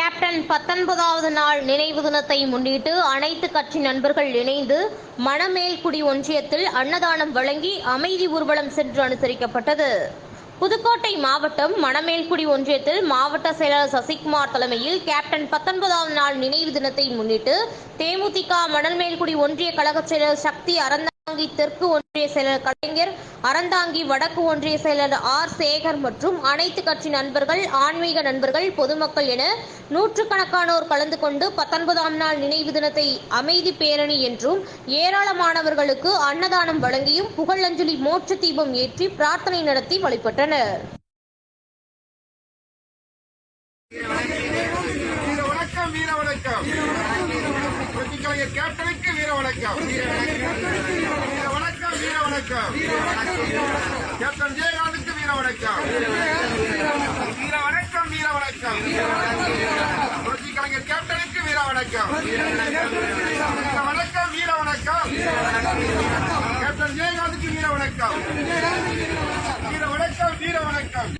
Captain பத்தொன்பதாவது நாள் நினைவு தினத்தை முன்னிட்டு அனைத்து கட்சி நண்பர்கள் இணைந்து மணமேல்குடி ஒன்றியத்தில் அன்னதானம் வழங்கி அமைதி ஊர்வலம் சென்று அனுசரிக்கப்பட்டது. புதுக்கோட்டை மாவட்டம் மணமேல்குடி ஒன்றியத்தில் மாவட்ட செயலாளர் சசிகுமார் தலைமையில் கேப்டன் பத்தொன்பதாவது நாள் நினைவு தினத்தை முன்னிட்டு தேமுதிக மணமேல்குடி ஒன்றிய கழக செயலர் சக்தி அறந்தாங்கி தெற்கு ஒன்றிய செயலர் கலைஞர் அறந்தாங்கி வடக்கு ஒன்றிய செயலர் ஆர். சேகர் மற்றும் அனைத்து கட்சி நண்பர்கள் ஆன்மீக நண்பர்கள் பொதுமக்கள் என நூற்றுக்கணக்கானோர் கலந்து கொண்டு பத்தொன்பதாம் நாள் நினைவு தினத்தை அமைதி பேரணி என்றும் ஏராளமானவர்களுக்கு அன்னதானம் வழங்கியும் புகழஞ்சலி மோட்ச தீபம் ஏற்றி பிரார்த்தனை நடத்தி வழிபட்டனர். வீர வணக்கம் வீர வணக்கம். புரட்சிக்கலைஞர் கேப்டனுக்கு வீர வணக்கம். வீர வணக்கம் வீர வணக்கம். கேப்டன் ஜெயகாந்துக்கு வீர வணக்கம். வீர வணக்கம் வீர வணக்கம். புரட்சிக்கலைஞர் கேப்டனுக்கு வீர வணக்கம். வணக்கம் வீர வணக்கம். கேப்டன் ஜெயகாந்துக்கு வீர வணக்கம் வீர வணக்கம் வீர வணக்கம்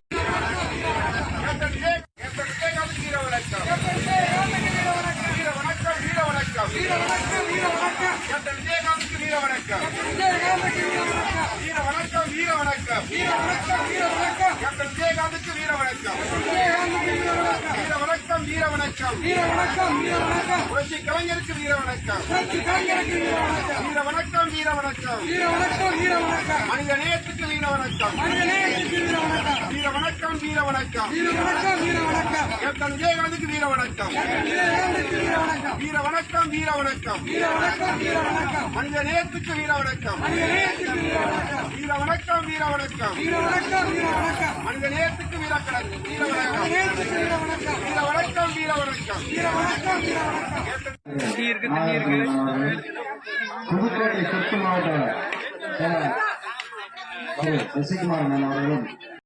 கேப்டன் ஜெய கேப்டன் ஜெயகாந்துக்கு வீர வணக்கம் வீர வணக்கம் வீர வணக்கம் கேப்டன் விஜயகாந்துக்கு வீர வணக்கம் வீர வணக்கம் வீர வணக்கம் கேப்டன் விஜயகாந்துக்கு வீர வணக்கம் வீர வணக்கம் வீர வணக்கம் புரட்சி கலைஞருக்கு வீர வணக்கம் வீர வணக்கம் வீர வணக்கம் மனித நேயத்துக்கு வீர வணக்கம் வீர வணக்கம் வீர வணக்கம் கேப்டன் விஜயகாந்துக்கு வீர வணக்கம் வீர வணக்கம் வீர வணக்கம் மனித நேயத்துக்கு வீர வணக்கம் வீர வணக்கம் வீர வணக்கம் மனித நேயத்துக்கு வீர கணக்கு வீர வணக்கம் வீர வணக்கம் வீர வணக்கம் புதுக்கோட்டை தெற்கு மாவட்ட செயலர் திரு சசிகுமார் அண்ணன் அவர்களும்